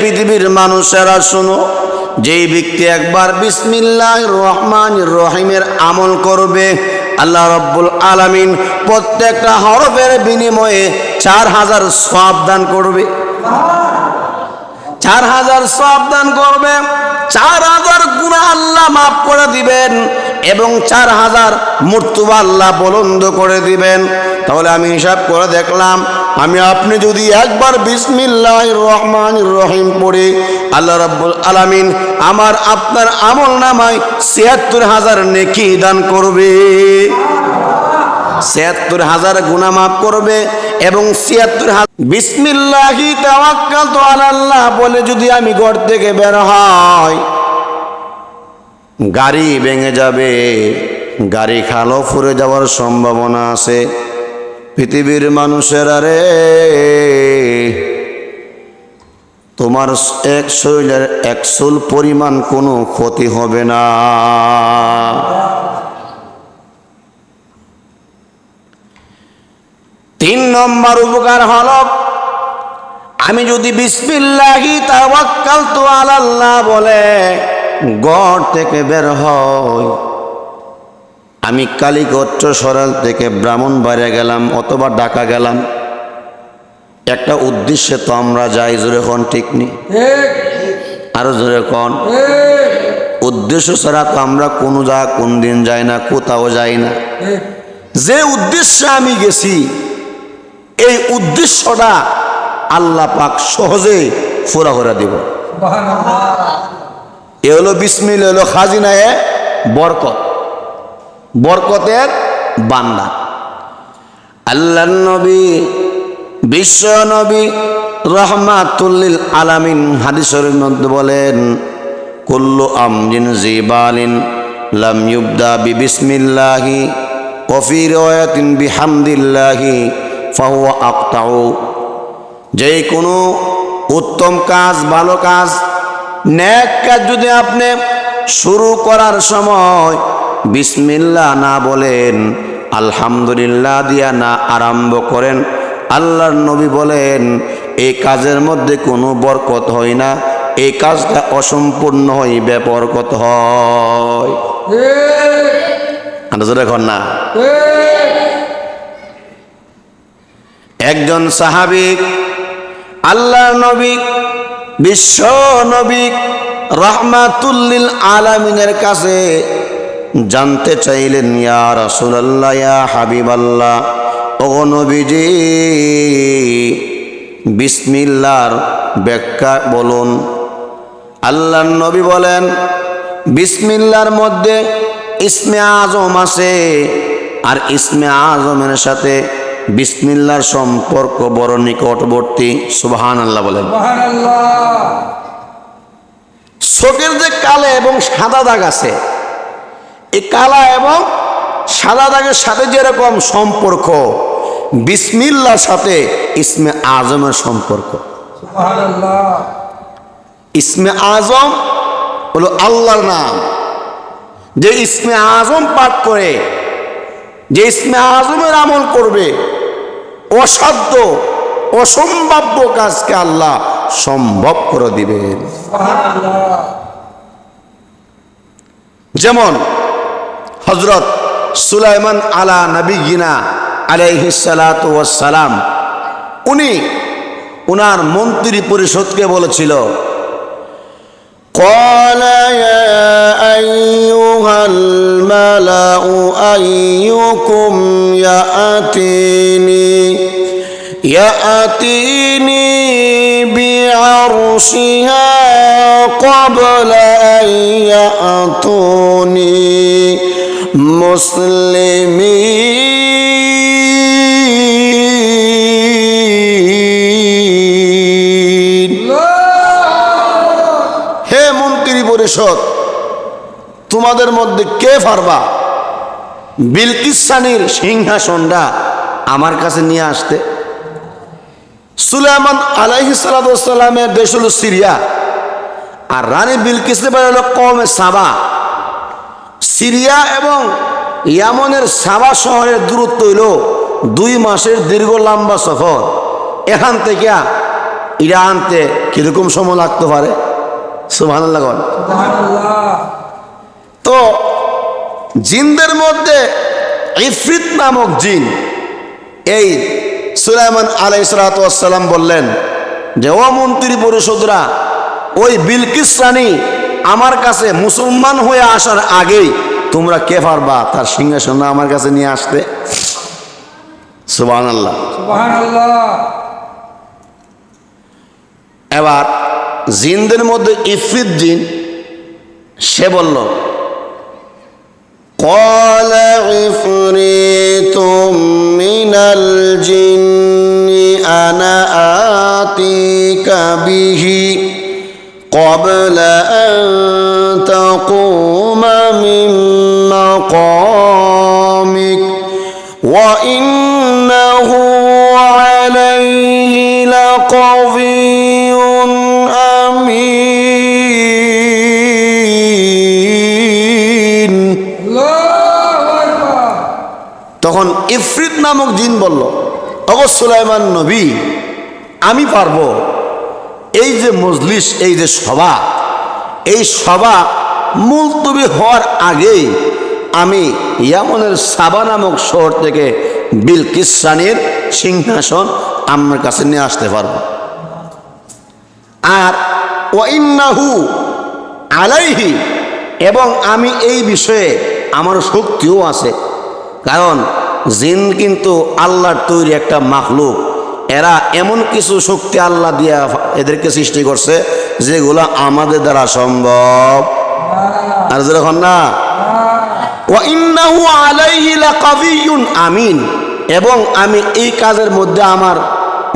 পৃথিবীর মানুষেরা শুনো, যেই ব্যক্তি একবার বিসমিল্লাহ রহমান রহিমের আমল করবে, আল্লাহ রব্বুল আলামিন প্রত্যেকটা হরফের বিনিময়ে চার হাজার সব দান করবে। চার হাজার সব দান করবে, চার হাজার গুণা আল্লাহ মাফ করে দিবেন এবং চার হাজার মৃত্যুবা আল্লাহ বলন্দ করে দিবেন। তাহলে আমি হিসাব করে দেখলাম, আমি আপনি যদি একবার বিসমিল্লাহ রহমান রহিম পড়ে, আল্লাহ রাব্বুল আলামিন আমার আপনার আমল নামায় ছিয়াত্তর হাজার নেকি দান করবে। ছিয়াত্তর হাজার গুণা মাফ করবে এবং ছিয়াত্তর হাজার বিসমিল্লাহি তাওয়াক্কালতু আলাল্লাহ বলে যদি আমি ঘর থেকে বের হয়, গাড়ি ভেঙে যাবে, গাড়ি খালো ফুরে যাওয়ার সম্ভাবনা আছে। পৃথিবীর মানুষেরা রে, তোমার এক শরীরের একশোল পরিমাণ কোনো ক্ষতি হবে না। তিন নম্বর উপকার হল, আমি যদি বিসমিল্লাহি তাওয়াক্কাল তো আল্লাহ বলে, গড় থেকে বের হয় আমি কালীগচ্ছ সরাল থেকে ব্রাহ্মণ বাইরে গেলাম অথবা ডাকা গেলাম। একটা উদ্দেশ্যে তো আমরা যাই জোরে কন ঠিক নেই আরও জোরে কন? উদ্দেশ্য ছাড়া তো আমরা কোনো যা কোন দিন যাই না কোথাও যাই না। যে উদ্দেশ্যে আমি গেছি এই উদ্দেশ্যটা আল্লাহ পাক সহজে ফুরা করে দিব। এ হলো বিসমিল হলো খাজিনায় বরকত। বরকতের বান্দা। আল্লাহ নবী, বিশ্ব নবী রহমাতুল্লিল আলামিন হাদিসের মধ্যে বলেন, কুল্লু আমজিন জিবালিন লাম ইউবদা বি বিসমিল্লাহি ওফি রয়াতিন বিহামদিল্লাহি ফাহুয়া আক্তাউ। যে কোনো উত্তম কাজ, ভালো কাজ ন্যাক কাজ যদি আপনি শুরু করার সময় বিসমিল্লাহ না বলেন, আলহামদুলিল্লাহ দিয়া না আরম্ভ করেন। আল্লাহর নবী বলেন, এই কাজের মধ্যে কোনো বরকত হয় না, এই কাজটা অসম্পূর্ণ হয় বেপরকত হয়। না। একজন সাহাবিক আল্লাহ নবী, বিশ্ব নবী, রহমাতুল্লিল আলামিনের কাছে জানতে চাইলেন ইয়া রাসূলুল্লাহ ইয়া হাবিবাল্লাহ ও নবীজি বিসমিল্লার ব্যাখ্যা বলুন। আল্লাহ নবী বলেন বিসমিল্লার মধ্যে ইসমে আজম আছে আর ইসমে আজমের সাথে বিসমিল্লার সম্পর্ক বড় নিকটবর্তী। সুবহান আল্লাহ বলেন চোখের যে কালে এবং সাদা দাগ আছে এই কালা এবং সাদা দাগের সাথে যেরকম সম্পর্ক বিসমিল্লার সাথে ইসমে আজমের সম্পর্ক। ইসমে আজম হলো আল্লাহর নাম। যে ইসমে আজম পাঠ করে যে ইসমে আজমের আমল করবে অসাধ্য অসম্ভাব্য কাজকে আল্লাহ সম্ভব করে দিবেন। যেমন হজরত সুলাইমান আলা নবী গিনা আলাইহিসালাম উনি উনার মন্ত্রী পরিষদকে বলেছিল قال يا أيها الملأ أيكم يأتيني يأتيني بعرشها قبل أن يأتوني মুসলিমি হে মন্ত্রী পরিষদ, তোমাদের মধ্যে কে ফারবা বিলকিসানির সিংহাসনটা আমার কাছে নিয়ে আসতে। সুলাইমান আলাইহি সালামের দেশ হল সিরিয়া আর রানী বিলকিস কমে সাবা। সিরিয়া এবং ইয়ামনের সাবা শহরের দূরত্ব হইল দুই মাসের দীর্ঘ লম্বা সফর। এখান থেকে ইরানতে কীরকম সময় লাগতে পারে? সুভান তো জিনদের মধ্যে ইফরিত নামক জিন এই সুলাইমান আলাই সালাতাম বললেন যে ও মন্ত্রী পরিষদরা ওই বিলকিস রানী আমার কাছে মুসলমান হয়ে আসার আগেই তোমরা কে পারবা তার সিংহাসন আমার কাছে নিয়ে আসতে সুবাহ আল্লাহ এবার জিনদের মধ্যে ইফরিত জিন সে বলল قال عفريت من الجن أنا آتيك به قبل أن تقوم من مقامك وإنه عليه لقوي أمين তখন ইফরিত নামক জিন বলল অগ সুলাইমান নবী আমি পারবো এই যে মজলিস, এই যে সভা, এই সভা মুলতবি হওয়ার আগেই আমি ইয়ামনের সাবা নামক শহর থেকে বিলকিস রানীর সিংহাসন আমার কাছে নিয়ে আসতে পারব। আর ওয়াইন্নাহু আলাইহি, এবং আমি এই বিষয়ে আমার শক্তিও আছে। কারণ জিন কিন্তু আল্লাহর তৈরি একটা মাখলুক। এরা এমন কিছু শক্তি আল্লাহ দিয়া এদেরকে সৃষ্টি করছে যেগুলো আমাদের দ্বারা সম্ভব। আর যখন না? আমিন। এবং আমি এই কাজের মধ্যে আমার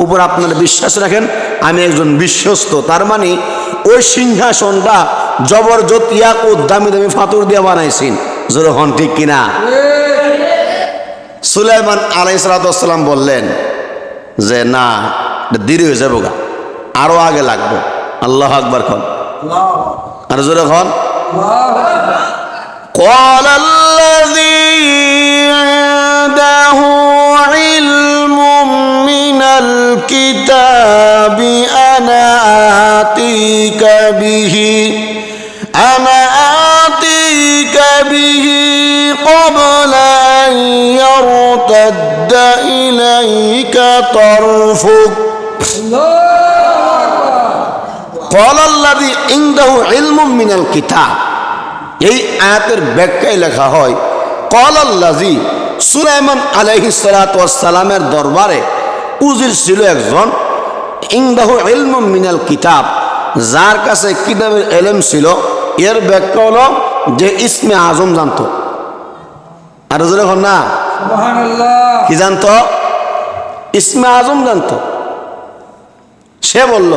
উপর আপনারা বিশ্বাস রাখেন আমি একজন বিশ্বস্ত। তার মানে ওই সিংহাসনটা জবরজত ইয়াকুত দামি দামি ফাতুর দিয়ে বানাইছেন। যখন ঠিক কিনা? সুলাইমান আলাই সালাতাম বললেন যে না এটা দেরি হয়ে যাবো গা আরো আগে লাগবে আল্লাহ আকবর খন আর জোরে খন قال الذي عنده علم من الكتاب أنا آتيك به أنا آتيك به قبل أن يرتد إليك طرفك قال الذي عنده علم من الكتاب এই আয়াতের ব্যাখ্যায় লেখা হয় কল আল্লাজি সুলাইমান আলহি সালামের দরবারে উজির ছিল একজন ইংদাহ ইলম মিনাল কিতাব যার কাছে কিতাবের এলেম ছিল এর ব্যাখ্যা হলো যে ইসমে আজম জানতো আর যখন না কি জানতো ইসমে আজম জানতো। সে বলল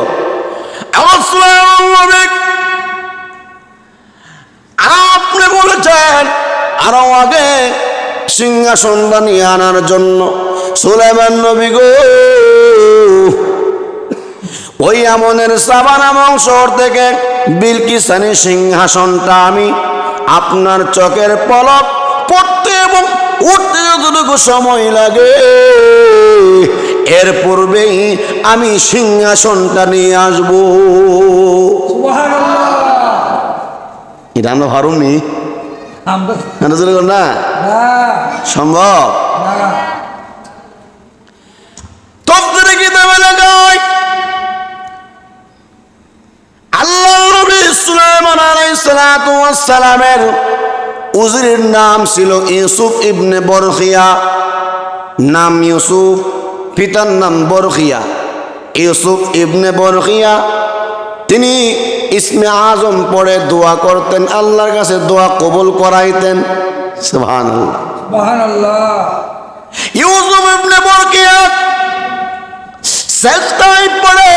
আপনি বলেছেন, আরও আগে সিংহাসন বানিয়ে আনার জন্য সুলেমান নবী গো। ওই আমনের সাবান এবং শহর থেকে বিলকিসানি সিংহাসনটা আমি আপনার চকের পলক পড়তে এবং উঠতে যতটুকু সময় লাগে। এর পূর্বেই আমি সিংহাসনটা নিয়ে আসব। এটা আমরা না সম্ভব? তফসিরে কিতাবে লেখা হয় আল্লাহ নবী সুলাইমান আলাইহিস সালাতু ওয়াস সালামের উজরির নাম ছিল ইউসুফ ইবনে বরখিয়া নাম ইউসুফ পিতার নাম বরখিয়া ইউসুফ ইবনে বরখিয়া তিনি ইসমে আজম পড়ে দোয়া করতেন আল্লাহর কাছে দোয়া কবুল করাইতেন। ইউসুফ ইবনে বরকিয়া সেজদায় পড়ে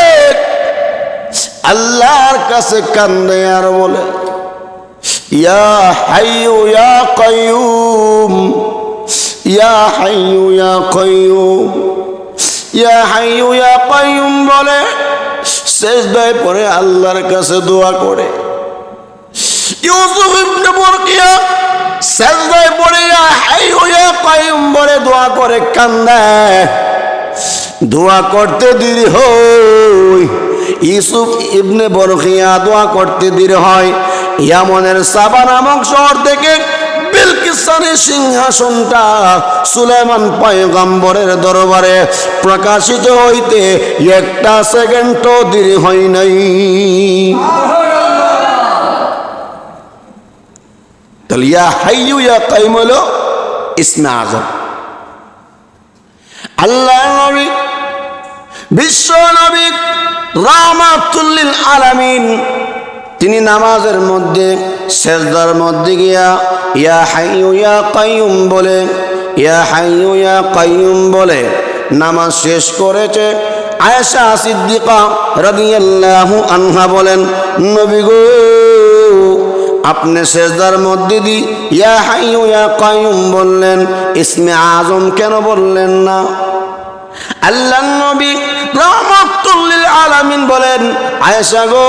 আল্লাহর কাছে কান্দে আর বলে ইয়া হাইয়ু ইয়া কাইয়ুম, ইয়া হাইয়ু ইয়া কাইয়ুম, ইয়া হাইয়ু ইয়া কাইয়ুম বলে সেজদায় পড়ে আল্লাহর কাছে দোয়া করে। ইউসুফ ইবনে বরকিয়া সেজদায় পড়ে ইয়া হাইয়ু ইয়া কাইয়ুম বলে দোয়া করে কান্দে। দোয়া করতে দেরি হই ইউসুফ ইবনে বরখিয়া দোয়া করতে দৃঢ় হয়। ইয়ামনের সাবা নামক শহর থেকে বিলকিসানের সিংহাসনটা সুলেমান পয়গম্বরের দরবারে প্রকাশিত হইতে একটা সেকেন্ডও দেরি হয় নাই। তাহলে ইয়া হাইয়ু, ইয়া কাইম হলো ইসমে আল্লাহ বিশ্ব নবী রামাতুল্লিল আলামিন তিনি নামাজের মধ্যে, সেজদার মধ্যে গিয়া, ইয়া হাইয়ু, ইয়া কাইয়ুম বলে, ইয়া হাইয়ু, ইয়া কাইয়ুম বলে নামাজ শেষ করেছে। আয়েশা সিদ্দিকা রাদিয়াল্লাহু আনহা বলেন, নবী গো, আপনি সেজদার মধ্যে দি, ইয়া হাইয়ু, ইয়া কাইয়ুম বললেন। ইসমে আজম কেন বললেন না? আল্লাহ নবী রহমতুল্লিল আলামিন বলেন, আয়েশা গো,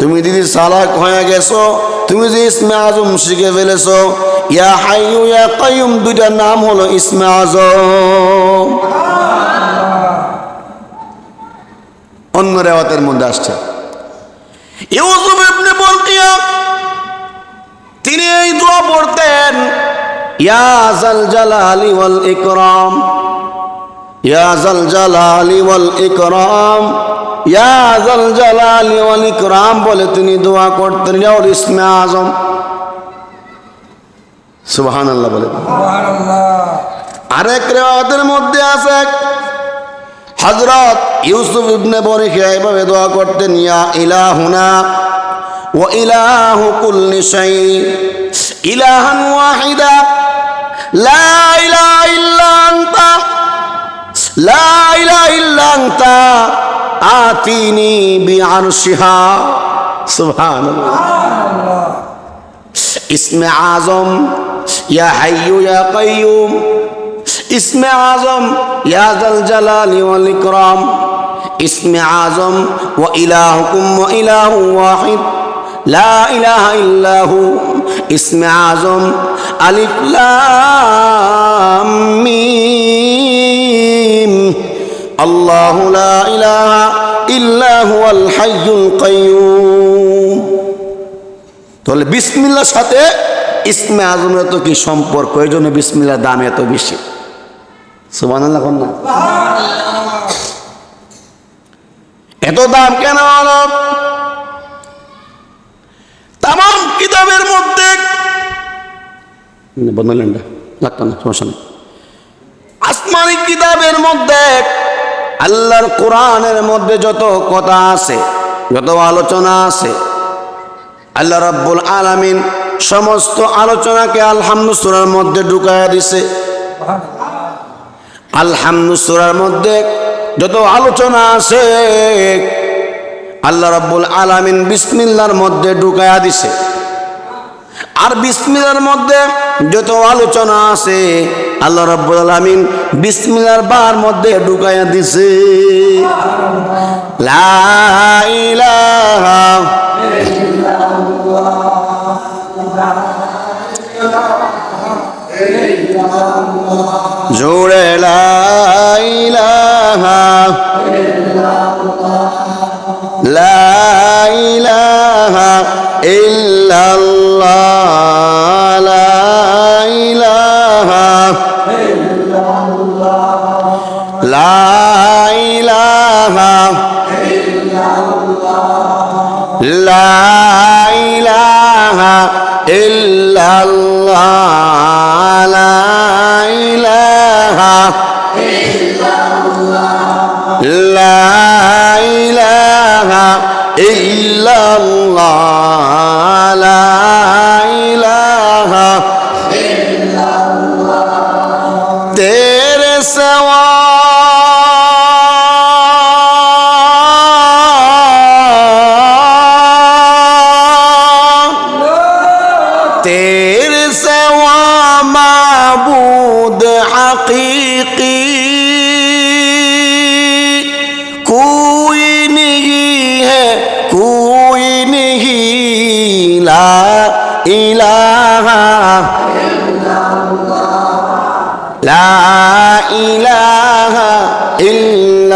তুমি দিদি সালাক হয়ে গেছো, তুমি যে ইসমে আজম শিখে ফেলেছো, ইয়া হাইয়ু, ইয়া কাইয়ুম, দুইটা নাম হলো ইসমে আজম। অন্য রেওয়াতের মধ্যে আসছে। ইউসুফ ইবনে বলকিয়া তিনি এই দোয়া পড়তেন, ইয়া জাল জালালি ওয়াল ইকরাম। জালালি ওয়াল ইকরাম। জালালি ওয়াল ইকরাম বলে তিনি দোয়া করতেন ওর ইসমে আজম। সুবহানাল্লাহ বলে। আরেক রেওয়াতের মধ্যে আছে হজরত ইউসুফ ইবনে এভাবে দোয়া করতেন ইয়া ইলাহুনা ও ইলাহু কুল্লি শাই ইলাহান ওয়াহিদা লা ইলাহা أنت آتيني بعرشها. سبحان الله. اسم عظم يا حي يا قيوم. اسم عظم يا ذا الجلال والإكرام. اسم عظم وإلهكم وإله واحد. لا إله إلا هو. اسم عظم ألف لام ميم. আল্লাহ ইল্লাহুল হাইয়ুল কাইয়ুম। তাহলে বিসমিল্লার সাথে ইসমে আজমের তো কি সম্পর্ক? এই জন্য বিসমিল্লার দাম এত বেশি। সুবান এত দাম কেন তাম কিতাবের মধ্যে বদলেন লাগতো না, সমস্যা নেই। আসমানি কিতাবের মধ্যে আল্লাহর কোরআনের মধ্যে যত কথা আছে, যত আলোচনা আছে, আল্লাহ রাব্বুল আলামিন সমস্ত আলোচনাকে আলহামদুসুরার মধ্যে ঢুকাইয়া দিছে। আলহামদুসুরার মধ্যে যত আলোচনা আছে, আল্লাহ রাব্বুল আলামিন বিসমিল্লার মধ্যে ঢুকাইয়া দিছে। আর বিসমিল্লার মধ্যে যত আলোচনা আছে, আল্লাহ রাব্বুল আলামিন বিসমিল্লার বার মধ্যে ঢুকাইয়া দিছে। লা ইলাহা লাইলাহা লাইলাহা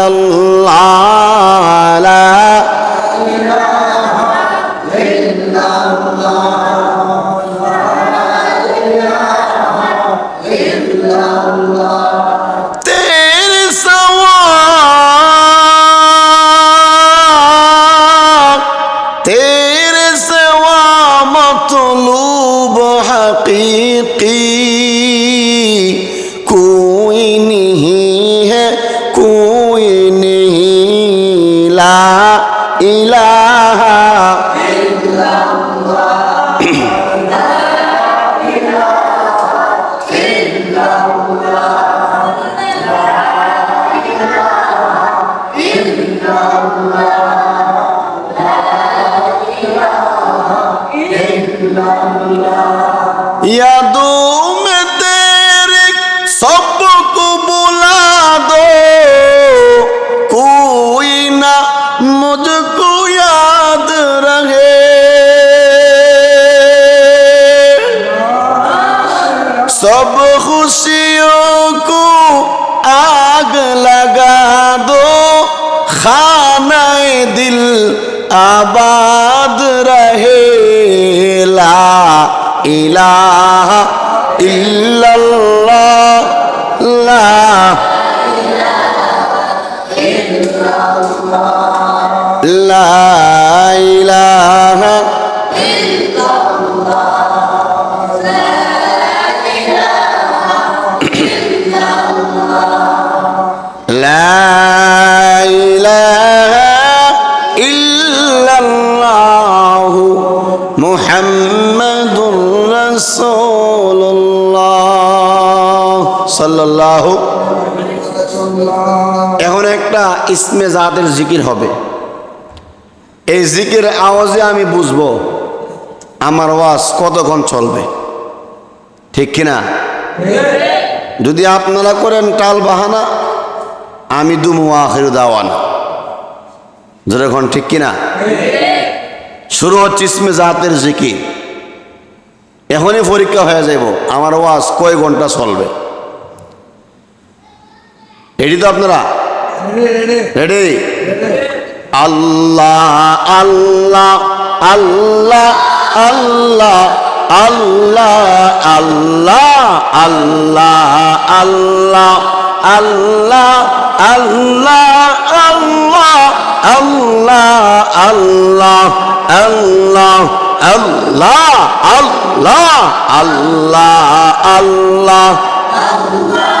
لا দিল আবাদ রহে লা ইলাহা ইল্লা ইসমে জাতের জিকির হবে। এই জিকির আওয়াজে আমি বুঝব আমার ওয়াজ কতক্ষণ চলবে। ঠিক কিনা যদি আপনারা করেন টাল বাহানা, আমি দুমু আখির দাওয়ানা। যেরকম ঠিক কিনা শুরু হচ্ছে ইসমে জাতের জিকির। এখনই পরীক্ষা হয়ে যাব আমার ওয়াজ কয় ঘণ্টা চলবে। এটি তো আপনারা রেডি আল্লাহ আল্লাহ আল্লাহ আল্লাহ আল্লাহ আল্লাহ আল্লাহ আল্লাহ আল্লাহ আল্লাহ আল্লাহ আল্লাহ আল্লাহ আল্লাহ আল্লাহ আল্লাহ আল্লাহ আল্লাহ আল্লাহ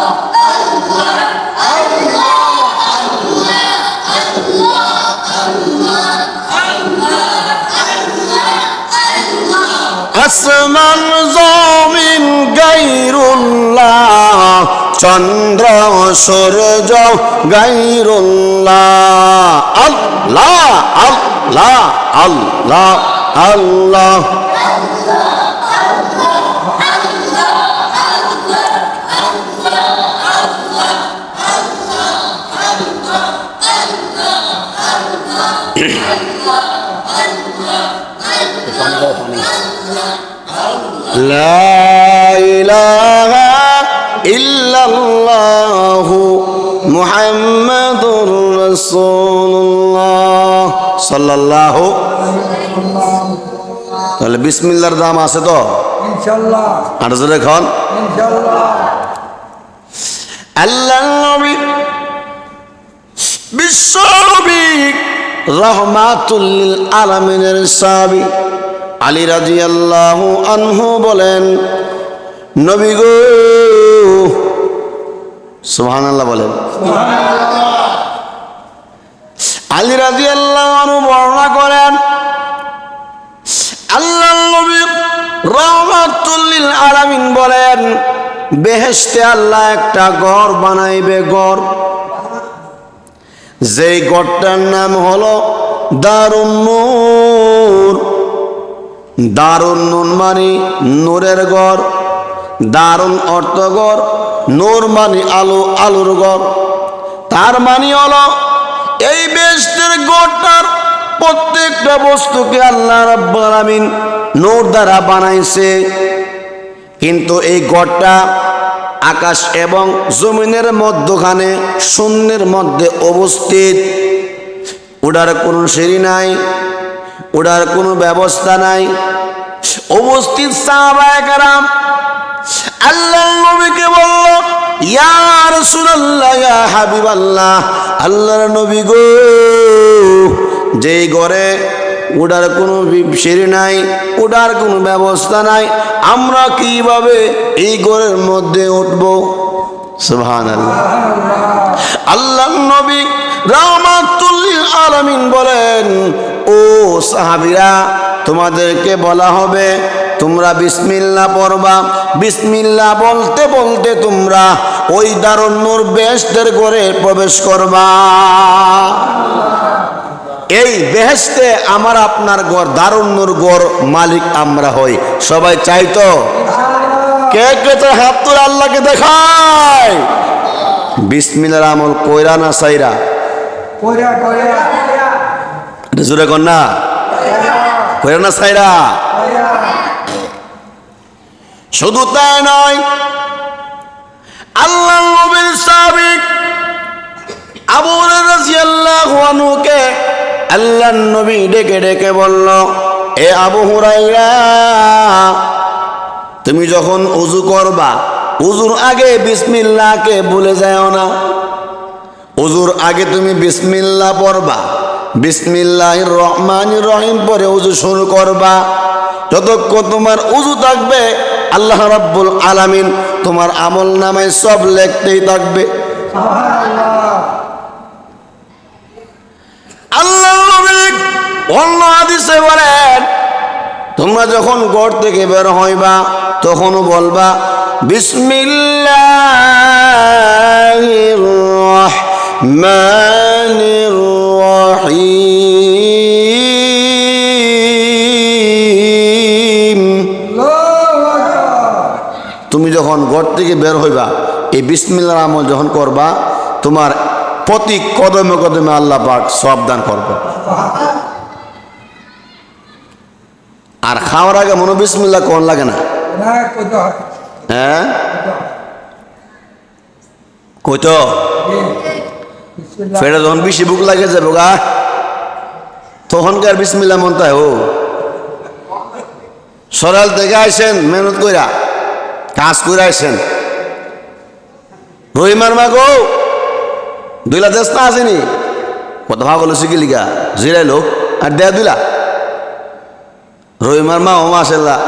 আসমান জমিন গাইরুল্লাহ চন্দ্র সূর্য গাইরুল্লাহ। আল্লাহ আল্লাহ আল্লাহ আল্লাহ। মুহাম্মাদুর রাসূলুল্লাহ সাল্লাল্লাহু তাহলে বিসমিল্লার দাম আছে তো? আর জোরে খন আল্লাহ নবী বিশ্ব নবী রহমাতুল আলমিনের সাবি আলী রাজি আল্লাহ আনহু বলেন, নবী গো। সুহান আল্লাহ বলেন আলী রাজি আল্লাহ আনহু বর্ণনা করেন আল্লাহ নবী রহমাতুল্লিল আলামিন বলেন, বেহেশতে আল্লাহ একটা ঘর বানাইবে, ঘর। যেই গড়টার নাম হলো দারুণ দারুণ নুন মানে নূরের গড়। দারুণ অর্থ গড় নূর মানে আলো, আলোর গড়। তার মানে হলো, এই বেস্টের গড়টার প্রত্যেকটা বস্তুকে আল্লাহ রাব্বুল নূর দ্বারা বানাইছে। কিন্তু এই গড়টা আকাশ এবং জমিনের মধ্যখানে শূন্যের মধ্যে অবস্থিত। ওটার কোনো সিঁড়ি নাই ওটার কোনো ব্যবস্থা নাই। উপস্থিত সাহাবায়াম আল্লাহ নবীকে বলল, ইয়া রাসূলুল্লাহ, ইয়া হাবিবাল্লাহ, আল্লাহর নবী গো, যেই ঘরে ওটার কোনো সিঁড়ি নাই, ওটার কোনো ব্যবস্থা নাই, আমরা কীভাবে এই ঘরের মধ্যে উঠব? সুবহান আল্লাহ নবী রামাতুল্লিল আলামিন বলেন ও সাহাবিরা, তোমাদেরকে বলা হবে, তোমরা বিসমিল্লা পড়বা। বিসমিল্লা বলতে বলতে তোমরা ওই দারুন্নুর বেহেস্তের ঘরে প্রবেশ করবা। এই বেহেস্তে আমার আপনার ঘর দারুন্নুর ঘর মালিক আমরা হই। সবাই চাই তো? কে কে তো হাত তুলে আল্লাহকে দেখায়? বিসমিল্লার আমল কইরা না সাইরা? কইরা কইরা। জোরে কর না? কইরা না সাইরা শুধু তাই নয় আল্লাহ নবীর সাবিক আবু রাদিয়াল্লাহু আনহুকে আল্লাহ নবী ডেকে ডেকে বলল, এ আবু হুরাইরা তুমি যখন উজু করবা উজুর আগে বিসমিল্লাহকে ভুলে যাও না। উজুর আগে তুমি বিসমিল্লাহ পড়বা। বিসমিল্লাহ রহমান রহিম, পরে উজু শুরু করবা। যতক্ষণ তোমার উজু থাকবে, আল্লাহ রাব্বুল আলামিন তোমার আমল নামায় সব লেখতেই থাকবে। তোমরা যখন গড় থেকে বের হইবা, তখনও বলবা, বিসমিল্লাহির রহমানির যখন ঘর থেকে বের হইবা এই বিসমিল্লার আমল যখন করবা তোমার প্রতি কদমে কদমে আল্লাহ পাক সব দান করবে আর খাওয়ার আগে মনে বিসমিল্লা কোন লাগে না? হয়? কইতো? ফেরে যখন বেশি বুক লাগে যাব গা। তখনকার বিসমিল্লা মনটা ও। সরাল থেকে আইসেন মেহনত কইরা। কাজ করে রহিমার মা গো, দুইলা দেশ না আসেনি কত ভাগ হলো শিখিলিগা জিরাইলো আর দেয়া দুইলা। রহিমার মা, ও মাসাল্লাহ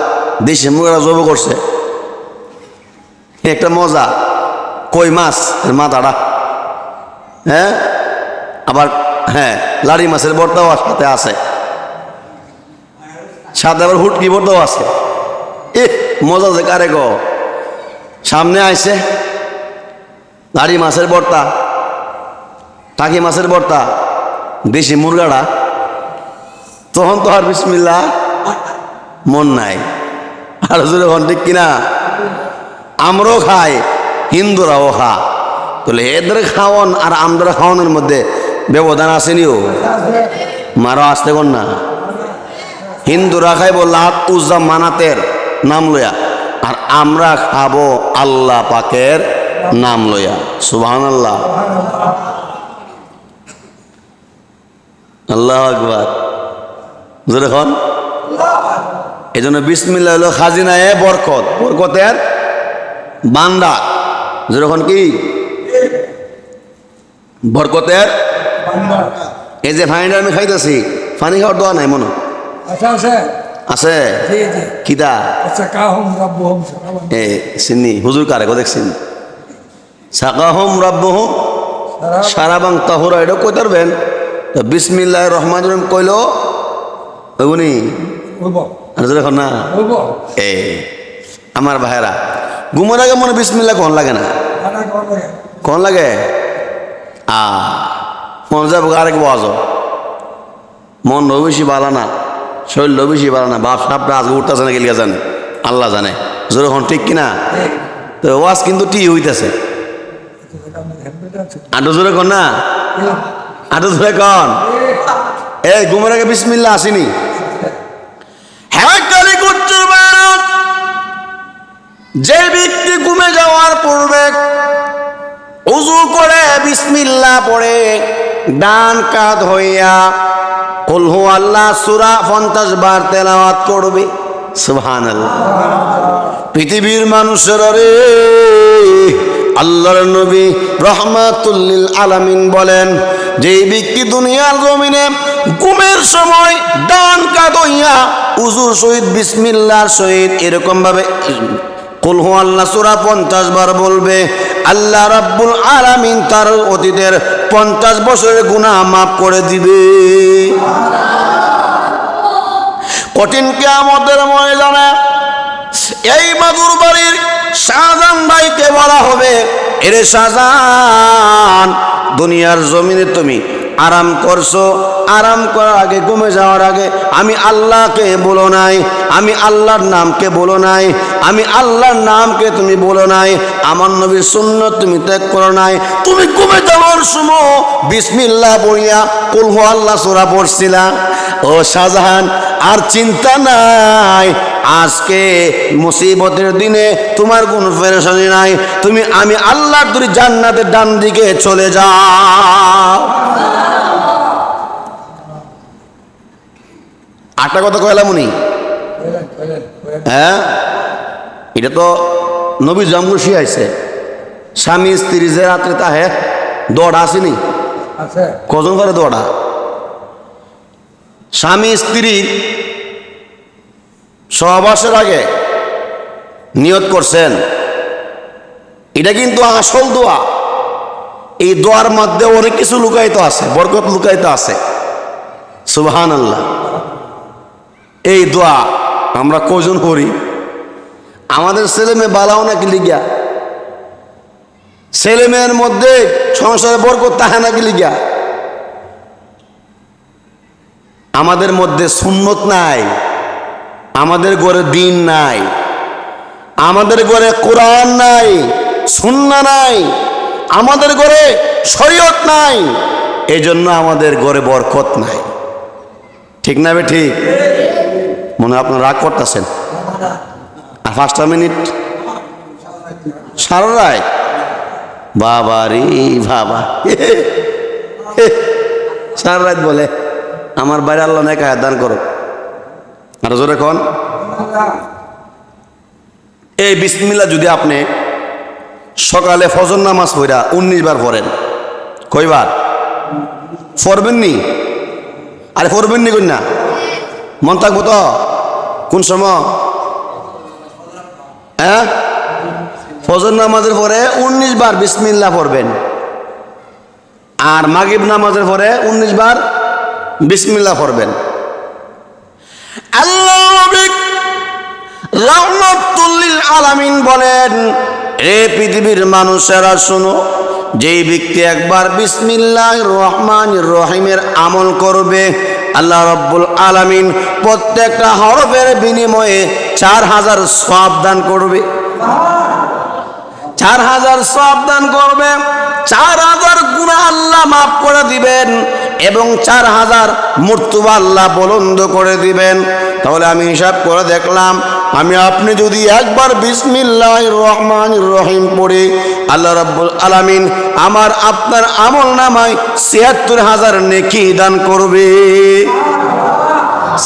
দেশে মুখেরা জব করছে। একটা মজা, কই মাছ মাথাটা। হ্যাঁ? আবার হ্যাঁ লাড়ি মাছের বর্তাও সাথে আছে। সাথে আবার হুটকি বর্তাও আছে। এ মজা যে কারে গো। সামনে আইসে লাড়ি মাছের বর্তা। টাকি মাছের বর্তা। দেশি মুরগাটা তখন তো আর বিসমিল্লা মন নাই। আর জোরে হন ঠিক কিনা? আমরাও খাই, হিন্দুরাও খা। তাহলে এদের খাওয়ান আর আমরা খাওয়ানোর মধ্যে ব্যবধান আসেনিও মারো আসতে কোন না। হিন্দুরা খাইব লাত উজ্জা মানাতের নাম লইয়া আর আমরা খাব আল্লাহ পাকের নাম লইয়া। সুবহান আল্লাহ আল্লাহ আকবার। খন এই জন্য বিসমিল্লা হলো খাজিনা এ বরকত। বরকতের বান্দা। যেরকম কি? বরকতের এই যে ফাইনটা আমি খাইতেছি। পানি খাওয়ার দোয়া নাই মনে আচ্ছা আছে। আছে? কিতা আচ্ছা এ সিন্নি হুজুর কারে গো দেখছেন? সাকাহম রাব্বহুম সারা সারাবাং তাহুরা এটা কই পারবেন তো বিসমিল্লাহ রহমান রহিম কইল হইব আর না। এ আমার ভাইরা ঘুমার আগে মনে বিসমিল্লা কোন লাগে না? খানা কোন লাগে? আ মন যাব আরেক বাজ। মন বেশি বালা না। শরীর বেশি বালা না, বাপ সাপটা আজকে উঠতেছে না গেলিয়া জানে। আল্লাহ জানে। জোরে হন, ঠিক কিনা? তো ওয়াজ কিন্তু টি হইতেছে। আটো জোরে কন না? আটো জোরে কন? এই, ঘুমের আগে বিসমিল্লা আসেনি। যে ব্যক্তি ঘুমে যাওয়ার পূর্বে উজু করে বিসমিল্লাহ পড়ে, ডান কাত হইয়া কলহু আল্লাহ সুরা পঞ্চাশ বার তেলাওয়াত করবে। সুবহান পৃথিবীর মানুষের রে আল্লাহর নবী রহমাতুল্লিল আলামিন বলেন যে ব্যক্তি দুনিয়ার জমিনে ঘুমের সময় ডান কাত হইয়া উজুর সহিত বিসমিল্লার সহিত এরকম ভাবে কুলহু আল্লাহ সুরা পঞ্চাশ বার বলবে, আল্লাহ রাব্বুল আলামিন তার অতীতের পঞ্চাশ বছরের গুণা মাফ করে দিবে। কঠিন কেয়ামতের ময়দানে এই মাদুর বাড়ির শাহজাহান ভাইকে বলা হবে, এরে শাহজাহান, দুনিয়ার জমিনে তুমি আরাম করছ, আরাম করার আগে, ঘুমে যাওয়ার আগে, আমি আল্লাহকে বলো নাই, আমি আল্লাহর নামকে বলো নাই, আমি আল্লাহর নামকে তুমি বলো নাই, আমার নবীর শূন্য তুমি ত্যাগ করো নাই। তুমি ঘুমে যাওয়ার সময় বিসমিল্লাহ বইয়া কুলহু আল্লাহ সোরা পড়ছিলা। ও শাহজাহান, আর চিন্তা নাই, আজকে মুসিবতের দিনে তোমার কোনো ফেরেশানি নাই, তুমি, আমি আল্লাহর দুরি জান্নাতের ডান দিকে চলে যাও। আটটা কথা কয়লাম উনি? হ্যাঁ? এটা তো নবী জামগুর শিয়াইছে স্বামী স্ত্রী যে রাত্রে তাহে দৌড়া আসেনি? আছে। কজন করে দৌড়া স্বামী স্ত্রীর সহবাসের আগে নিয়ত করছেন। এটা কিন্তু আসল দোয়া। এই দোয়ার মধ্যে অনেক কিছু লুকায়িত আছে বরকত লুকায়িত আছে। সুবহান আল্লাহ এই দোয়া আমরা কজন করি আমাদের ছেলে মেয়ে বালাও নাকি লিগা? ছেলে মেয়ের মধ্যে সংসারে বরকত তাহা নাকি লিগা? আমাদের মধ্যে সুন্নত নাই, আমাদের ঘরে দিন নাই, আমাদের ঘরে কোরআন নাই, সুন্না নাই, আমাদের ঘরে শরীয়ত নাই এই জন্য আমাদের ঘরে বরকত নাই। ঠিক না বে ঠিক? মনে হয় আপনার রাগ করতেছেন। আর পাঁচটা মিনিট সারা রায়। বাবা রে, বাবা। সারা রাত বলে, আমার বাইরে আল্লাহ নাকি দান করো আর জোরে কন। এই বিসমিল্লা যদি আপনি সকালে ফজর নামাজ পড়া উনিশ বার পড়েন, কয়বার? পড়বেন নি আরে পড়বেন নি কন্যা। মন থাকব তো? কোন সময়? হ্যাঁ? ফজর নামাজের পরে উনিশ বার বিসমিল্লা পড়বেন। আর মাগিব নামাজের পরে উনিশ বার বিসমিল্লা পড়বেন। আলামিন বলেন, এ পৃথিবীর মানুষেরা শোনো, যেই ব্যক্তি একবার বিসমিল্লাহ রহমান রহিমের আমল করবে আল্লাহ রব্বুল আলামিন প্রত্যেকটা হরফের বিনিময়ে চার হাজার সব দান করবে। চার হাজার সব দান করবে। চার হাজার গুণা আল্লাহ মাফ করে দিবেন এবং চার হাজার মৃত্যুবা আল্লাহ বলন্দ করে দিবেন। তাহলে আমি হিসাব করে দেখলাম আমি আপনি যদি একবার বিসমিল্লাহ রহমান রহিম পড়ে, আল্লাহ রাব্বুল আলামিন আমার আপনার আমল নামায় ছিয়াত্তর হাজার নেকি দান করবে।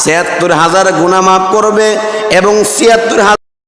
ছিয়াত্তর হাজার গুণা মাফ করবে এবং ছিয়াত্তর